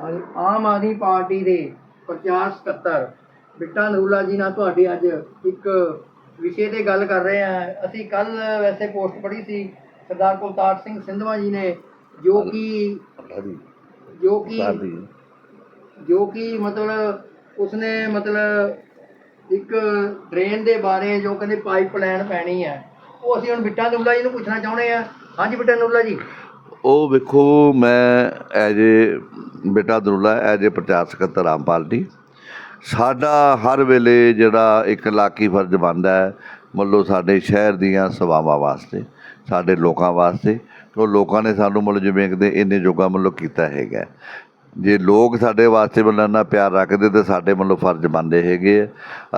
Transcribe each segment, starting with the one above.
Aam Aadmi party ਦੇ ਪ੍ਰਚਾਰ ਸਕੱਤਰ ਬਿੱਟਾ ਨਰੂਲਾ ਜੀ ਨਾਲ ਤੁਹਾਡੀ ਅੱਜ ਇੱਕ ਵਿਸ਼ੇ ਤੇ ਗੱਲ ਕਰ ਰਹੇ ਹਾਂ। ਅਸੀਂ ਕੱਲ ਵੈਸੇ ਪੋਸਟ ਪੜ੍ਹੀ ਸੀ ਸਰਦਾਰ ਕੁਲਤਾਰ ਸਿੰਘ ਸਿੰਧਵਾ ਜੀ ਨੇ ਜੋ ਕਿ ਜੋ। ਕਿ ਜੋ। ਕਿ ਮਤਲਬ ਉਸਨੇ ਮਤਲਬ ਇੱਕ ਡਰੇਨ ਦੇ ਬਾਰੇ ਜੋ ਕਹਿੰਦੇ ਪਾਈਪਲਾਈਨ ਪੈਣੀ ਹੈ ਉਹ ਅਸੀਂ ਹੁਣ ਬਿੱਟਾ ਨਰੂਲਾ ਜੀ ਨੂੰ ਪੁੱਛਣਾ ਚਾਹੁੰਦੇ ਆ ਹਾਂਜੀ ਬਿੱਟਾ ਨਰੂਲਾ ਜੀ। ਉਹ ਵੇਖੋ, ਮੈਂ ਐਜ ਏ ਬੇਟਾ ਦਰੁਲਾ ਐਜ ਏ ਪ੍ਰਚਾਰ ਸਕੱਤਰ ਆਮ ਪਾਰਟੀ ਸਾਡਾ ਹਰ ਵੇਲੇ ਜਿਹੜਾ ਇੱਕ ਇਲਾਕੀ ਫਰਜ਼ ਬਣਦਾ ਹੈ ਮੱਲੋ ਸਾਡੇ ਸ਼ਹਿਰ ਦੀਆਂ ਸੇਵਾਵਾਂ ਵਾਸਤੇ, ਸਾਡੇ ਲੋਕਾਂ ਵਾਸਤੇ ਉਹ ਲੋਕਾਂ ਨੇ ਸਾਨੂੰ ਮਤਲਬ ਜਿਵੇਂ ਕਹਿੰਦੇ ਇੰਨੇ ਜੋਗਾ ਮਤਲਬ ਕੀਤਾ ਹੈਗਾ। ਜੇ ਲੋਕ ਸਾਡੇ ਵਾਸਤੇ ਮਤਲਬ ਇੰਨਾ ਪਿਆਰ ਰੱਖਦੇ ਤੇ ਸਾਡੇ ਮਤਲਬ ਫਰਜ਼ ਬਣਦੇ ਹੈਗੇ ਆ।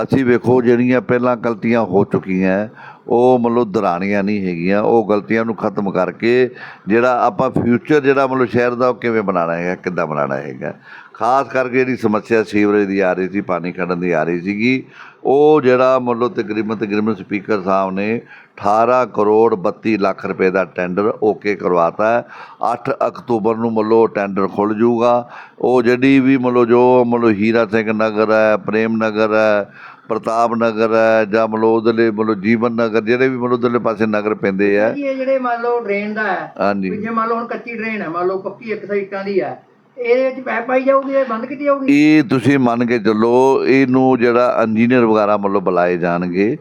ਅਸੀਂ ਵੇਖੋ ਜਿਹੜੀਆਂ ਪਹਿਲਾਂ ਗਲਤੀਆਂ ਹੋ ਚੁੱਕੀਆਂ, ਉਹ ਮਤਲਬ ਦਰਾਣੀਆਂ ਨਹੀਂ ਹੈਗੀਆਂ ਉਹ ਗਲਤੀਆਂ ਨੂੰ ਖਤਮ ਕਰਕੇ ਜਿਹੜਾ ਆਪਾਂ ਫਿਊਚਰ ਜਿਹੜਾ ਮਤਲਬ ਸ਼ਹਿਰ ਦਾ ਉਹ ਕਿਵੇਂ ਬਣਾਉਣਾ ਹੈਗਾ, ਕਿੱਦਾਂ ਬਣਾਉਣਾ ਹੈਗਾ ਖਾਸ ਕਰਕੇ ਜਿਹੜੀ ਸਮੱਸਿਆ ਸੀਵਰੇਜ ਦੀ ਆ ਰਹੀ ਸੀ ਪਾਣੀ ਖੜਨ ਦੀ ਆ ਰਹੀ ਸੀਗੀ ਉਹ ਜਿਹੜਾ ਮਤਲਬ ਤਕਰੀਬਨ ਤਕਰੀਬਨ ਸਪੀਕਰ ਸਾਹਿਬ ਨੇ 18 ਕਰੋੜ 32 ਲੱਖ ਰੁਪਏ ਦਾ ਟੈਂਡਰ ਓਕੇ ਕਰਵਾਤਾ ਹੈ 8 ਅਕਤੂਬਰ ਨੂੰ ਮਤਲਬ ਟੈਂਡਰ ਖੁੱਲ ਜਾਊਗਾ ਉਹ ਜਿਹੜੀ ਵੀ ਮਤਲਬ ਜੋ ਮਤਲਬ ਹੀਰਾ ਸਿੰਘ ਨਗਰ ਹੈ ਪ੍ਰੇਮ ਨਗਰ ਹੈ ਪ੍ਰਤਾਪ ਨਗਰ ਹੈ ਜਾਂ ਮਤਲਬ ਉਹਦੇ ਮਤਲਬ ਜੀਵਨ ਨਗਰ ਜਿਹੜੇ ਵੀ ਮਤਲਬ ਉਹਦੇ ਪਾਸੇ ਨਗਰ ਪੈਂਦੇ ਆ ਇਹ ਜਿਹੜੇ ਮੰਨ ਲਓ ਡਰੇਨ ਦਾ ਹੈ ਹਾਂਜੀ ਜੇ ਮੰਨ ਲਓ ਹੁਣ ਕੱਚੀ ਡਰੇਨ ਹੈ ਮੰਨ ਲਓ ਪੱਕੀ ਇੱਕ ਸਾਈਡਾਂ ਦੀ ਹੈ ਇਹਦੇ ਵਿੱਚ ਪੈਪ ਪਾਈ ਜਾਊਗੀ ਇਹ ਬੰਦ ਕੀਤੀ ਜਾਊਗੀ? ਇਹ ਤੁਸੀਂ ਮੰਨ ਕੇ ਚੱਲੋ, ਇਹਨੂੰ ਜਿਹੜਾ ਇੰਜੀਨੀਅਰ ਵਗੈਰਾ ਮਤਲਬ ਬੁਲਾਏ ਜਾਣਗੇ।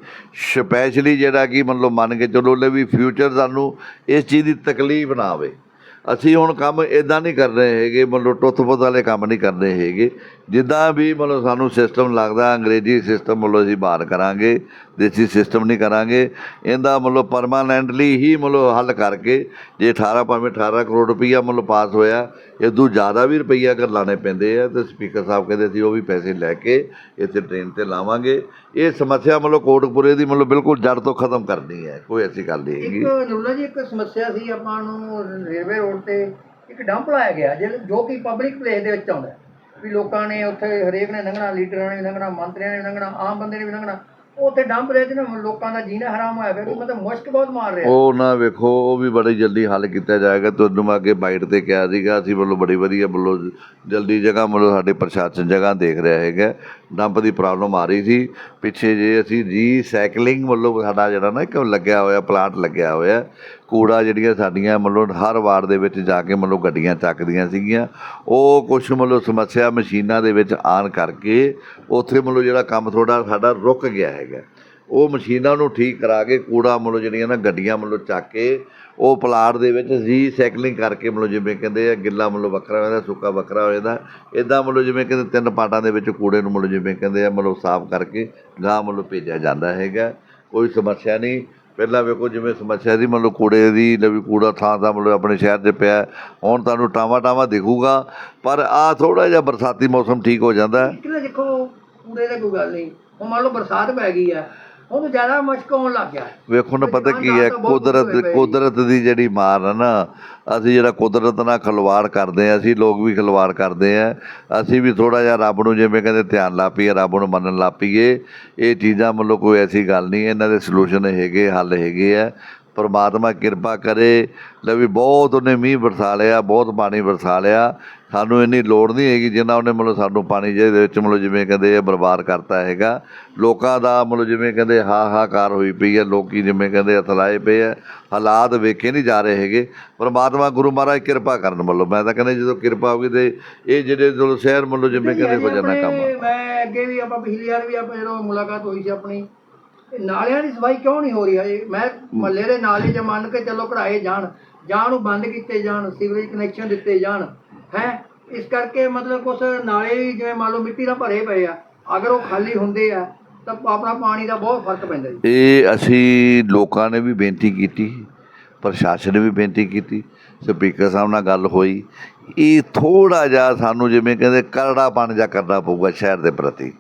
ਸਪੈਸ਼ਲੀ ਜਿਹੜਾ ਕਿ ਮਤਲਬ ਮੰਨ ਕੇ ਚੱਲੋ ਲੈ ਵੀ ਫਿਊਚਰ ਸਾਨੂੰ ਇਸ ਚੀਜ਼ ਦੀ ਤਕਲੀਫ ਨਾ ਆਵੇ। ਅਸੀਂ ਹੁਣ ਕੰਮ ਇਦਾਂ ਨਹੀਂ ਕਰ ਰਹੇ ਹੈਗੇ, ਮਤਲਬ ਟੁੱਥ-ਪੁੱਤ ਵਾਲੇ ਕੰਮ ਨਹੀਂ ਕਰਦੇ ਹੈਗੇ। ਜਿੱਦਾਂ ਵੀ ਮਤਲਬ ਸਾਨੂੰ ਸਿਸਟਮ ਲੱਗਦਾ, ਅੰਗਰੇਜ਼ੀ ਸਿਸਟਮ ਮਤਲਬ ਅਸੀਂ ਬਾਹਰ ਕਰਾਂਗੇ, ਦੇਸੀ ਸਿਸਟਮ ਨਹੀਂ ਕਰਾਂਗੇ, ਇਹਦਾ ਮਤਲਬ ਪਰਮਾਨੈਂਟਲੀ ਹੀ ਮਤਲਬ ਹੱਲ ਕਰਕੇ ਜੇ 18 ਭਾਵੇਂ 18 ਕਰੋੜ ਰੁਪਈਆ ਮਤਲਬ ਪਾਸ ਹੋਇਆ ਇਹ ਤੋਂ ਜ਼ਿਆਦਾ ਵੀ ਰੁਪਈਆ ਕਰ ਲਾਣੇ ਪੈਂਦੇ ਆ ਤੇ ਸਪੀਕਰ ਸਾਹਿਬ ਕਹਿੰਦੇ ਅਸੀਂ ਉਹ ਵੀ ਪੈਸੇ ਲੈ ਕੇ ਇੱਥੇ ਟ੍ਰੇਨ ਤੇ ਲਾਵਾਂਗੇ। ਇਹ ਸਮੱਸਿਆ ਮਤਲਬ ਕੋਟਕਪੁਰੇ ਦੀ ਮਤਲਬ ਬਿਲਕੁਲ ਜੜ ਤੋਂ ਖਤਮ ਕਰਨੀ ਹੈ, ਕੋਈ ਐਸੀ ਗੱਲ ਨਹੀਂ ਹੈਗੀ। ਇੱਕ ਨੂਲਾ ਜੀ, ਇੱਕ ਸਮੱਸਿਆ ਸੀ ਆਪਾਂ ਨੂੰ ਰੇਲਵੇ ਰੋਡ ਤੇ ਇੱਕ ਡੰਪ ਲਾਇਆ ਗਿਆ ਜੋ ਕਿ ਪਬਲਿਕ ਪਲੇਸ ਦੇ ਵਿੱਚ ਆਉਂਦਾ ਵੀ ਲੋਕਾਂ ਨੇ ਉੱਥੇ ਹਰੇਕ ਨੇ ਲੰਘਣਾ, ਲੀਡਰਾਂ ਨੇ ਲੰਘਣਾ, ਮੰਤਰੀਆਂ ਨੇ ਲੰਘਣਾ, ਆਮ ਬੰਦੇ ਨੇ ਵੀ ਲੰਘਣਾ ਉੱਥੇ ਡੰਪ ਦੇ ਚ ਲੋਕਾਂ ਦਾ ਜੀਣਾ ਹਰਾਮ ਹੋਇਆ ਪਿਆ ਮਤਲਬ ਮੁਸ਼ਕ ਬਹੁਤ ਮਾਰ ਰਿਹਾ। ਉਹ ਨਾ ਵੇਖੋ, ਉਹ ਵੀ ਬੜੀ ਜਲਦੀ ਹੱਲ ਕੀਤਾ ਜਾਏਗਾ, ਤੁਹਾਨੂੰ ਮੈਂ ਅੱਗੇ ਬਾਈਟ ਤੇ ਕਿਹਾ ਸੀਗਾ, ਅਸੀਂ ਵੱਲੋਂ ਬੜੀ ਵਧੀਆ, ਵੱਲੋਂ ਜਲਦੀ ਜਗ੍ਹਾ ਮਤਲਬ ਸਾਡੇ ਪ੍ਰਸ਼ਾਸਨ ਜਗ੍ਹਾ ਦੇਖ ਰਿਹਾ ਹੈਗਾ, ਡੰਪ ਦੀ ਪ੍ਰੋਬਲਮ ਆ ਰਹੀ ਸੀ, ਪਿੱਛੇ ਜੇ ਅਸੀਂ ਰੀਸਾਈਕਲਿੰਗ ਵੱਲੋਂ ਸਾਡਾ ਜਿਹੜਾ ਨਾ ਇੱਕ ਲੱਗਿਆ ਹੋਇਆ ਪਲਾਂਟ ਲੱਗਿਆ ਹੋਇਆ ਕੂੜਾ ਜਿਹੜੀਆਂ ਸਾਡੀਆਂ ਮਤਲਬ ਹਰ ਵਾਰ ਦੇ ਵਿੱਚ ਜਾ ਕੇ ਮਤਲਬ ਗੱਡੀਆਂ ਚੱਕਦੀਆਂ ਸੀਗੀਆਂ, ਉਹ ਕੁਛ ਮਤਲਬ ਸਮੱਸਿਆ ਮਸ਼ੀਨਾਂ ਦੇ ਵਿੱਚ ਆਣ ਕਰਕੇ ਉੱਥੇ ਮਤਲਬ ਜਿਹੜਾ ਕੰਮ ਥੋੜਾ ਸਾਡਾ ਰੁਕ ਗਿਆ ਹੈਗਾ। ਉਹ ਮਸ਼ੀਨਾਂ ਨੂੰ ਠੀਕ ਕਰਾ ਕੇ ਕੂੜਾ ਮਤਲਬ ਜਿਹੜੀਆਂ ਨਾ ਗੱਡੀਆਂ ਮਤਲਬ ਚੱਕ ਕੇ ਉਹ ਪਲਾਟ ਦੇ ਵਿੱਚ ਰੀਸਾਈਕਲਿੰਗ ਕਰਕੇ ਮਤਲਬ ਜਿਵੇਂ ਕਹਿੰਦੇ ਆ ਗਿੱਲਾ ਮਤਲਬ ਵੱਖਰਾ ਹੋ ਜਾਂਦਾ, ਸੁੱਕਾ ਵੱਖਰਾ ਹੋ ਜਾਂਦਾ ਇਦਾਂ ਮਤਲਬ ਜਿਵੇਂ ਕਹਿੰਦੇ ਤਿੰਨ ਪਾਟਾਂ ਦੇ ਵਿੱਚ ਕੂੜੇ ਨੂੰ ਮਤਲਬ ਜਿਵੇਂ ਕਹਿੰਦੇ ਆ ਮਤਲਬ ਸਾਫ਼ ਕਰਕੇ ਗਾਂ ਮਤਲਬ ਭੇਜਿਆ ਜਾਂਦਾ ਹੈਗਾ। ਕੋਈ ਸਮੱਸਿਆ ਨਹੀਂ। ਪਹਿਲਾਂ ਵੇਖੋ ਜਿਵੇਂ ਸਮੱਸਿਆ ਸੀ ਮਤਲਬ ਕੂੜੇ ਦੀ ਨਵੀਂ ਕੂੜਾ ਥਾਂ ਥਾਂ ਮਤਲਬ ਆਪਣੇ ਸ਼ਹਿਰ 'ਚ ਪਿਆ ਹੁਣ ਤੁਹਾਨੂੰ ਟਾਵਾ ਟਾਵਾ ਦਿਖੂਗਾ, ਪਰ ਆ ਥੋੜਾ ਜਿਹਾ ਬਰਸਾਤੀ ਮੌਸਮ ਠੀਕ ਹੋ ਜਾਂਦਾ ਹੈ। ਦੇਖੋ, ਕੂੜੇ ਦੀ ਕੋਈ ਗੱਲ ਨਹੀਂ। ਹੁਣ ਮੰਨ ਲਓ ਬਰਸਾਤ ਪੈ ਗਈ ਹੈ। ਉਹ ਜ਼ਿਆਦਾ ਮੁਸ਼ਕ ਆਉਣ ਲੱਗ ਗਿਆ। ਵੇਖੋ ਨਾ ਪਤਾ ਕੀ ਹੈ ਕੁਦਰਤ। ਕੁਦਰਤ ਦੀ ਜਿਹੜੀ ਮਾਰ ਹੈ ਨਾ ਅਸੀਂ ਜਿਹੜਾ ਕੁਦਰਤ ਨਾਲ ਖਿਲਵਾੜ ਕਰਦੇ ਆ ਅਸੀਂ ਲੋਕ ਵੀ ਖਿਲਵਾੜ ਕਰਦੇ ਆ। ਅਸੀਂ ਵੀ ਥੋੜਾ ਜਿਹਾ ਰੱਬ ਨੂੰ ਜਿਵੇਂ ਕਹਿੰਦੇ ਧਿਆਨ ਲਾ ਪਈਏ ਰੱਬ ਨੂੰ ਮੰਨਣ ਲਾ ਪਈਏ ਇਹ ਚੀਜ਼ਾਂ ਮਤਲਬ ਕੋਈ ਐਸੀ ਗੱਲ ਨਹੀਂ ਇਹਨਾਂ ਦੇ ਸੋਲੂਸ਼ਨ ਹੈਗੇ ਹੱਲ ਹੈਗੇ ਆ। ਪਰਮਾਤਮਾ ਕਿਰਪਾ ਕਰੇ ਲੈ ਵੀ ਬਹੁਤ ਉਹਨੇ ਮੀਂਹ ਵਰਸਾ ਲਿਆ ਬਹੁਤ ਪਾਣੀ ਵਰਸਾ ਲਿਆ। ਸਾਨੂੰ ਇੰਨੀ ਲੋੜ ਨਹੀਂ ਹੈਗੀ ਜਿੰਨਾ ਉਹਨੇ ਮਤਲਬ ਸਾਨੂੰ ਪਾਣੀ ਜਿਹਦੇ ਵਿੱਚ ਮਤਲਬ ਜਿਵੇਂ ਕਹਿੰਦੇ ਆ ਬਰਬਾਦ ਕਰਤਾ ਹੈਗਾ। ਲੋਕਾਂ ਦਾ ਮਤਲਬ ਜਿਵੇਂ ਕਹਿੰਦੇ ਹਾਹਾਕਾਰ ਹੋਈ ਪਈ ਹੈ ਲੋਕੀ ਜਿਵੇਂ ਕਹਿੰਦੇ ਅਥਲਾਏ ਪਏ ਆ ਹਾਲਾਤ ਵੇਖੇ ਨਹੀਂ ਜਾ ਰਹੇ ਹੈਗੇ। ਪਰਮਾਤਮਾ ਗੁਰੂ ਮਹਾਰਾਜ ਕਿਰਪਾ ਕਰਨ ਮਤਲਬ ਮੈਂ ਤਾਂ ਕਹਿੰਦਾ ਜਦੋਂ ਕਿਰਪਾ ਹੋਗੀ ਤੇ ਇਹ ਜਿਹੜੇ ਜਦੋਂ ਸ਼ਹਿਰ ਮਤਲਬ ਜਿਵੇਂ ਕਹਿੰਦੇ ਹੋ ਜਾਣਾ ਕੰਮ। ਮੈਂ ਅੱਗੇ ਵੀ ਆਪਾਂ ਪਿਛਲੀ ਵਾਰ ਵੀ ਆਪਾਂ ਜਦੋਂ ਮੁਲਾਕਾਤ ਹੋਈ ਸੀ ਆਪਣੀ ਇਹ ਨਾਲਿਆਂ ਦੀ ਸਫ਼ਾਈ ਕਿਉਂ ਨਹੀਂ ਹੋ ਰਹੀ ਹਜੇ? ਮੈਂ ਮਹੱਲੇ ਦੇ ਨਾਲੇ ਜੇ ਮੰਨ ਕੇ ਚੱਲੋ ਕਢਾਏ ਜਾਣ ਜਾਂ ਨੂੰ ਬੰਦ ਕੀਤੇ ਜਾਣ ਸੀਵਰੇਜ ਕਨੈਕਸ਼ਨ ਦਿੱਤੇ ਜਾਣ ਹੈ? ਇਸ ਕਰਕੇ ਮਤਲਬ ਕੁਛ ਨਾਲੇ ਵੀ ਜਿਵੇਂ ਮੰਨ ਲਓ ਮਿੱਟੀ ਨਾਲ ਭਰੇ ਪਏ ਆ ਅਗਰ ਉਹ ਖਾਲੀ ਹੁੰਦੇ ਆ ਤਾਂ ਆਪਣਾ ਪਾਣੀ ਦਾ ਬਹੁਤ ਫ਼ਰਕ ਪੈਂਦਾ ਜੀ। ਇਹ ਅਸੀਂ ਲੋਕਾਂ ਨੇ ਵੀ ਬੇਨਤੀ ਕੀਤੀ ਪ੍ਰਸ਼ਾਸਨ ਨੇ ਵੀ ਬੇਨਤੀ ਕੀਤੀ ਸਪੀਕਰ ਸਾਹਿਬ ਨਾਲ ਗੱਲ ਹੋਈ। ਇਹ ਥੋੜਾ ਜਿਹਾ ਸਾਨੂੰ ਜਿਵੇਂ ਕਹਿੰਦੇ ਕਰੜਾਪਣ ਜਿਹਾ ਕਰਨਾ ਪਊਗਾ ਸ਼ਹਿਰ ਦੇ ਪ੍ਰਤੀ।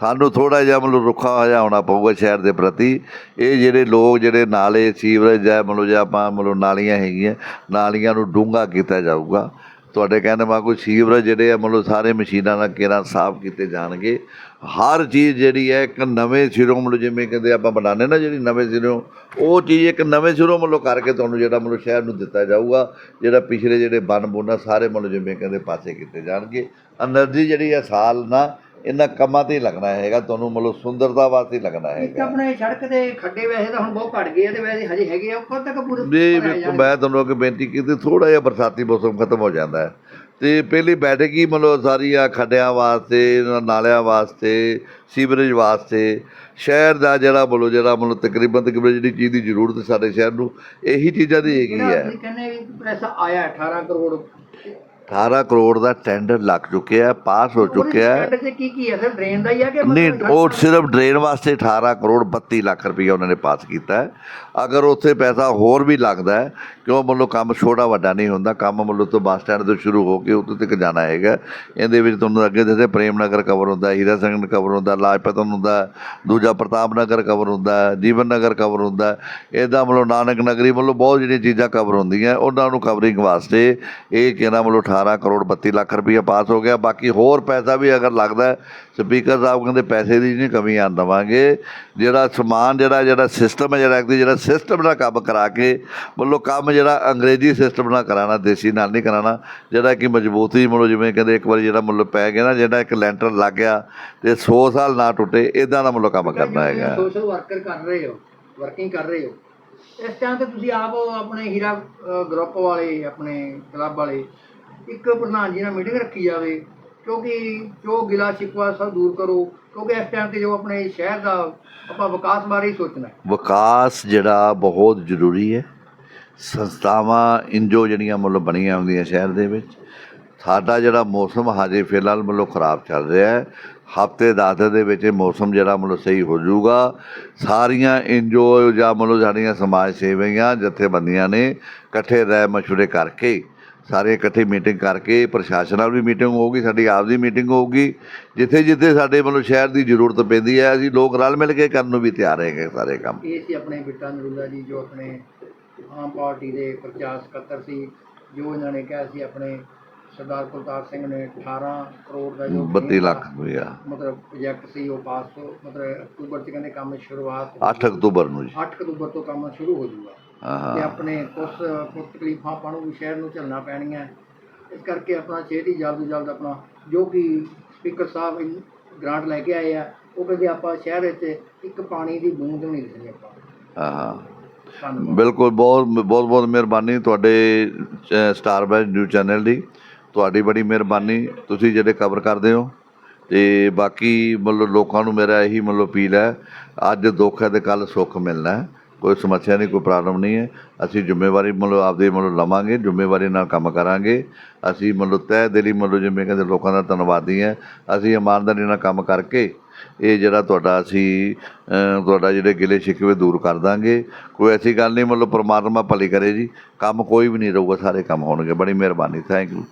ਸਾਨੂੰ ਥੋੜਾ ਜਿਹਾ ਮਤਲਬ ਰੁੱਖਾ ਹੋਇਆ ਹੋਣਾ ਪਊਗਾ ਸ਼ਹਿਰ ਦੇ ਪ੍ਰਤੀ। ਇਹ ਜਿਹੜੇ ਲੋਕ ਜਿਹੜੇ ਨਾਲੇ, ਸੀਵਰੇਜ ਹੈ, ਮਤਲਬ ਜੇ ਆਪਾਂ ਮਤਲਬ ਨਾਲੀਆਂ ਹੈਗੀਆਂ, ਨਾਲੀਆਂ ਨੂੰ ਡੂੰਘਾ ਕੀਤਾ ਜਾਊਗਾ। ਤੁਹਾਡੇ ਕਹਿੰਦੇ ਮਾ ਕੋਈ ਸੀਵਰੇਜ ਜਿਹੜੇ ਆ, ਮਤਲਬ ਸਾਰੇ ਮਸ਼ੀਨਾਂ ਨਾਲ ਕਿਹੜਾ ਸਾਫ਼ ਕੀਤੇ ਜਾਣਗੇ। ਹਰ ਚੀਜ਼ ਜਿਹੜੀ ਹੈ, ਇੱਕ ਨਵੇਂ ਸਿਰੋਂ ਮਤਲਬ ਜਿਵੇਂ ਕਹਿੰਦੇ ਆਪਾਂ ਬਣਾਉਂਦੇ ਨਾ, ਜਿਹੜੀ ਨਵੇਂ ਸਿਰੋਂ, ਉਹ ਚੀਜ਼ ਇੱਕ ਨਵੇਂ ਸਿਰੋਂ ਮਤਲਬ ਕਰਕੇ ਤੁਹਾਨੂੰ ਜਿਹੜਾ ਮਤਲਬ ਸ਼ਹਿਰ ਨੂੰ ਦਿੱਤਾ ਜਾਊਗਾ। ਜਿਹੜਾ ਪਿਛਲੇ ਜਿਹੜੇ ਬਨ ਬੋਨਾ ਸਾਰੇ ਮਤਲਬ ਜਿਵੇਂ ਕਹਿੰਦੇ ਪਾਸੇ ਕੀਤੇ ਜਾਣਗੇ। એનર્ਜੀ ਜਿਹੜੀ ਹੈ ਸਾਲ ਨਾਲ ਇਹਨਾਂ ਕੰਮਾਂ ਤੇ ਲੱਗਣਾ ਹੈਗਾ ਤੁਹਾਨੂੰ ਮਤਲਬ ਸੁੰਦਰਤਾ ਵਾਸਤੇ ਲੱਗਣਾ ਇੱਕ ਹੈਗਾ। ਆਪਣੇ ਸੜਕ ਦੇ ਖੱਡੇ ਵੈਸੇ ਤਾਂ ਹੁਣ ਬਹੁਤ ਘਟ ਗਏ ਆ ਤੇ ਵੈਸੇ ਹਜੇ ਹੈਗੇ ਆ ਉੱਪਰ ਤੱਕ ਪੂਰੇ ਜੀ ਭਰਾਏ ਵੇਖੋ ਜਾਣਗੇ। ਮੈਂ ਤੁਹਾਨੂੰ ਅੱਗੇ ਬੇਨਤੀ ਕੀਤੀ ਥੋੜਾ ਜਿਹਾ ਬਰਸਾਤੀ ਮੌਸਮ ਖਤਮ ਹੋ ਜਾਂਦਾ ਹੈ। ਤੇ ਪਹਿਲੀ ਬੈਠਕ ਹੀ ਮਤਲਬ ਸਾਰੀਆਂ ਖੱਡਿਆਂ ਵਾਸਤੇ ਨਾਲਿਆਂ ਵਾਸਤੇ ਸੀਵਰੇਜ ਵਾਸਤੇ ਸ਼ਹਿਰ ਦਾ ਜਿਹੜਾ ਬੋਲੋ ਜਿਹੜਾ ਮਤਲਬ ਤਕਰੀਬਨ ਤਕਰੀਬਨ ਜਿਹੜੀ ਚੀਜ਼ ਦੀ ਜ਼ਰੂਰਤ ਸਾਡੇ ਸ਼ਹਿਰ ਨੂੰ ਇਹੀ ਚੀਜ਼ਾਂ ਦੀ ਹੈਗੀ ਜਿਹੜਾ ਹੈ। ਤੁਸੀਂ ਕਹਿੰਦੇ ਵੀ ਪੈਸਾ ਆਇਆ 18 ਕਰੋੜ 18 ਕਰੋੜ ਦਾ ਟੈਂਡਰ ਲੱਗ ਚੁੱਕਿਆ ਪਾਸ ਹੋ ਚੁੱਕਿਆ ਹੈ। ਉਹਦੇ ਚ ਕੀ ਕੀ ਹੈ? ਸਰ ਡਰੇਨ ਦਾ ਹੀ ਆ ਕਿ ਨਹੀਂ ਉਹ ਸਿਰਫ ਡਰੇਨ ਵਾਸਤੇ 18 ਕਰੋੜ 32 ਲੱਖ ਰੁਪਏ ਉਹਨਾਂ ਨੇ ਪਾਸ ਕੀਤਾ ਹੈ। ਅਗਰ ਉੱਥੇ ਪੈਸਾ ਹੋਰ ਵੀ ਲੱਗਦਾ ਹੈ ਕਿਉਂ ਮਤਲਬ ਕੰਮ ਛੋਟਾ ਵੱਡਾ ਨਹੀਂ ਹੁੰਦਾ ਕੰਮ ਮਤਲਬ ਤੋਂ ਬੱਸ ਸਟੈਂਡ ਤੋਂ ਸ਼ੁਰੂ ਹੋ ਕੇ ਉੱਥੇ ਤੱਕ ਜਾਣਾ ਹੈਗਾ। ਇਹਦੇ ਵਿੱਚ ਤੁਹਾਨੂੰ ਅੱਗੇ ਦੱਸਿਆ ਪ੍ਰੇਮ ਨਗਰ ਕਵਰ ਹੁੰਦਾ ਹੀਰਾ ਸਿੰਘ ਕਵਰ ਹੁੰਦਾ ਲਾਜਪਤ ਹੁੰਦਾ ਦੂਜਾ ਪ੍ਰਤਾਪ ਨਗਰ ਕਵਰ ਹੁੰਦਾ ਜੀਵਨ ਨਗਰ ਕਵਰ ਹੁੰਦਾ। ਇਹਦਾ ਮਤਲਬ ਨਾਨਕ ਨਗਰੀ ਮਤਲਬ ਬਹੁਤ ਜਿਹੜੀਆਂ ਚੀਜ਼ਾਂ ਕਵਰ ਹੁੰਦੀਆਂ ਉਹਨਾਂ ਨੂੰ ਕਵਰਿੰਗ ਵਾਸਤੇ ਇਹ ਕਿਹਨਾਂ ਮਤਲਬ 18 ਕਰੋੜ 32 ਲੱਖ ਰੁਪਈਆ ਪਾਸ ਹੋ ਗਿਆ। ਬਾਕੀ ਹੋਰ ਪੈਸਾ ਵੀ ਅਗਰ ਲੱਗਦਾ ਸਪੀਕਰ ਸਾਹਿਬ ਕਹਿੰਦੇ ਪੈਸੇ ਦੀ ਨਹੀਂ ਕਮੀ ਆਣ ਦੇਵਾਂਗੇ। ਜਿਹੜਾ ਸਮਾਨ, ਜਿਹੜਾ ਜਿਹੜਾ ਸਿਸਟਮ ਹੈ, ਜਿਹੜਾ ਜਿਹੜਾ ਸਿਸਟਮ ਨਾਲ ਕੰਮ ਕਰਾ ਕੇ, ਮਤਲਬ ਕੰਮ ਜਿਹੜਾ ਅੰਗਰੇਜ਼ੀ ਸਿਸਟਮ ਨਾਲ ਕਰਾਣਾ ਦੇਸੀ ਨਾਲ ਨਹੀਂ ਕਰਾਣਾ ਜਿਹੜਾ ਕਿ ਮਜ਼ਬੂਤੀ, ਮਤਲਬ ਜਿਵੇਂ ਕਹਿੰਦੇ ਇੱਕ ਵਾਰੀ ਜਿਹੜਾ ਮੁੱਲ ਪੈ ਗਿਆ ਨਾ, ਜਿਹੜਾ ਇੱਕ ਲੈਂਟਰ ਲੱਗ ਗਿਆ ਤੇ 100 ਸਾਲ ਨਾ ਟੁੱਟੇ ਇਦਾਂ ਦਾ ਮਤਲਬ ਕੰਮ ਕਰਨਾ ਹੈਗਾ। ਸੋਸ਼ਲ ਵਰਕਰ ਕਰ ਰਹੇ ਹੋ ਵਰਕਿੰਗ ਕਰ ਰਹੇ ਹੋ। ਇਸ ਟਾਈਮ ਤੇ ਤੁਸੀਂ ਆਪ ਆਪਣੇ ਹੀਰਾ ਗਰੁੱਪ ਵਾਲੇ, ਆਪਣੇ ਕਲੱਬ ਵਾਲੇ ਇੱਕ ਪ੍ਰਧਾਨ ਜੀ ਨਾਲ ਮੀਟਿੰਗ ਰੱਖੀ ਜਾਵੇ, ਕਿਉਂਕਿ ਜੋ ਗਿਲਾ ਸ਼ਿਕਵਾ ਸਭ ਦੂਰ ਕਰੋ, ਕਿਉਂਕਿ ਇਸ ਟਾਈਮ ਤੇ ਜੋ ਆਪਣੇ ਸ਼ਹਿਰ ਦਾ ਆਪਾਂ ਵਿਕਾਸ ਬਾਰੇ ਹੀ ਸੋਚਣਾ ਹੈ। ਵਿਕਾਸ ਜਿਹੜਾ ਬਹੁਤ ਜ਼ਰੂਰੀ ਹੈ। ਸੰਸਥਾਵਾਂ ਇੰਜੋ ਜਿਹੜੀਆਂ ਮਤਲਬ ਬਣੀਆਂ ਹੁੰਦੀਆਂ ਸ਼ਹਿਰ ਦੇ ਵਿੱਚ, ਸਾਡਾ ਜਿਹੜਾ ਮੌਸਮ ਹਜੇ ਫਿਲਹਾਲ ਮਤਲਬ ਖਰਾਬ ਚੱਲ ਰਿਹਾ ਹੈ। ਹਫ਼ਤੇ ਦਸ ਦੇ ਵਿੱਚ ਇਹ ਮੌਸਮ ਜਿਹੜਾ ਮਤਲਬ ਸਹੀ ਹੋ ਜਾਊਗਾ। ਸਾਰੀਆਂ ਇੰਜੋ ਜਾਂ ਮਤਲਬ ਸਾਡੀਆਂ ਸਮਾਜ ਸੇਵੀਆਂ, ਜਥੇਬੰਦੀਆਂ ਨੇ ਇਕੱਠੇ ਰਹਿ ਮਸ਼ਵਰੇ ਕਰਕੇ ਸਾਰੇ ਇਕੱਠੇ ਮੀਟਿੰਗ ਕਰਕੇ ਪ੍ਰਸ਼ਾਸਨ ਨਾਲ ਵੀ ਮੀਟਿੰਗ ਹੋਊਗੀ ਸਾਡੀ ਆਪ ਦੀ ਮੀਟਿੰਗ ਹੋਊਗੀ। ਜਿੱਥੇ ਜਿੱਥੇ ਸਾਡੇ ਮਤਲਬ ਸ਼ਹਿਰ ਦੀ ਜ਼ਰੂਰਤ ਪੈਂਦੀ ਹੈ ਅਸੀਂ ਲੋਕ ਰਲ ਮਿਲ ਕੇ ਕਰਨ ਨੂੰ ਵੀ ਤਿਆਰ ਹੈਗੇ ਸਾਰੇ ਕੰਮ। ਇਹ ਸੀ ਆਪਣੇ ਬਿੱਟਾ ਨਰੂਲਾ ਜੀ ਜੋ ਆਪਣੇ ਆਮ ਪਾਰਟੀ ਦੇ ਪ੍ਰਚਾਰ ਸਕੱਤਰ ਸੀ ਜੋ ਇਹਨਾਂ ਨੇ ਕਿਹਾ ਸੀ ਆਪਣੇ ਸਰਦਾਰ ਕੁਲਤਾਰ ਸਿੰਘ ਨੇ 18 ਕਰੋੜ ਦਾ ਜੋ 32 ਲੱਖ ਰੁਪਇਆ ਮਤਲਬ ਪ੍ਰੋਜੈਕਟ ਸੀ ਉਹ ਪਾਸ ਹੋ ਮਤਲਬ ਅਕਤੂਬਰ ਚ ਕਹਿੰਦੇ ਕੰਮ ਸ਼ੁਰੂਆਤ 8 ਅਕਤੂਬਰ ਨੂੰ ਜੀ। 8 ਅਕਤੂਬਰ ਤੋਂ ਕੰਮ ਸ਼ੁਰੂ ਹੋ ਜਾਊਗਾ ਤੇ ਆਪਣੇ ਕੁਝ ਕੁਝ ਤਕਲੀਫਾਂ ਆਪਾਂ ਨੂੰ ਵੀ ਸ਼ਹਿਰ ਨੂੰ ਝੱਲਣਾ ਪੈਣੀਆਂ। ਇਸ ਕਰਕੇ ਆਪਣਾ ਛੇਤੀ ਜਲਦ ਤੋਂ ਜਲਦ ਆਪਣਾ ਜੋ ਕਿ ਸਪੀਕਰ ਸਾਹਿਬ ਗ੍ਰਾਂਟ ਲੈ ਕੇ ਆਏ ਆ ਉਹ ਕਹਿੰਦੇ ਆਪਾਂ ਸ਼ਹਿਰ ਵਿੱਚ ਇੱਕ ਪਾਣੀ ਦੀ ਬੂੰਦ ਵੀ ਨਹੀਂ ਦਿਸਣੀ ਆਪਾਂ। ਹਾਂ ਬਿਲਕੁਲ ਬਹੁਤ ਬਹੁਤ ਬਹੁਤ ਮਿਹਰਬਾਨੀ ਤੁਹਾਡੇ ਸਟਾਰ ਬੈਜ ਨਿਊਜ਼ ਚੈਨਲ ਦੀ। ਤੁਹਾਡੀ ਬੜੀ ਮਿਹਰਬਾਨੀ ਤੁਸੀਂ ਜਿਹੜੇ ਕਵਰ ਕਰਦੇ ਹੋ। ਤੇ ਬਾਕੀ ਮਤਲਬ ਲੋਕਾਂ ਨੂੰ ਮੇਰਾ ਇਹੀ ਮਤਲਬ ਅਪੀਲ ਹੈ ਅੱਜ ਦੁੱਖ ਹੈ ਤੇ ਕੱਲ ਸੁੱਖ ਮਿਲਣਾ ਹੈ। ਕੋਈ ਸਮੱਸਿਆ ਨਹੀਂ, ਕੋਈ ਪ੍ਰੋਬਲਮ ਨਹੀਂ ਹੈ। ਅਸੀਂ ਜ਼ਿੰਮੇਵਾਰੀ ਮਤਲਬ ਆਪਦੇ ਮਤਲਬ ਲਵਾਂਗੇ, ਜ਼ਿੰਮੇਵਾਰੀ ਨਾਲ ਕੰਮ ਕਰਾਂਗੇ। ਅਸੀਂ ਮਤਲਬ ਤਹਿ ਦਿਲੀ ਮਤਲਬ ਜਿਵੇਂ ਕਹਿੰਦੇ ਲੋਕਾਂ ਦਾ ਧੰਨਵਾਦੀ ਹੈ। ਅਸੀਂ ਇਮਾਨਦਾਰੀ ਨਾਲ ਕੰਮ ਕਰਕੇ ਇਹ ਜਿਹੜਾ ਤੁਹਾਡਾ ਅਸੀਂ ਤੁਹਾਡਾ ਜਿਹੜੇ ਗਿਲੇ ਸ਼ਿਕਵੇ ਦੂਰ ਕਰ ਦਾਂਗੇ। ਕੋਈ ਐਸੀ ਗੱਲ ਨਹੀਂ, ਮਤਲਬ ਪਰਮਾਤਮਾ ਭਲੀ ਕਰੇ ਜੀ। ਕੰਮ ਕੋਈ ਵੀ ਨਹੀਂ ਰਹੂਗਾ, ਸਾਰੇ ਕੰਮ ਹੋਣਗੇ। ਬੜੀ ਮਿਹਰਬਾਨੀ। Thank you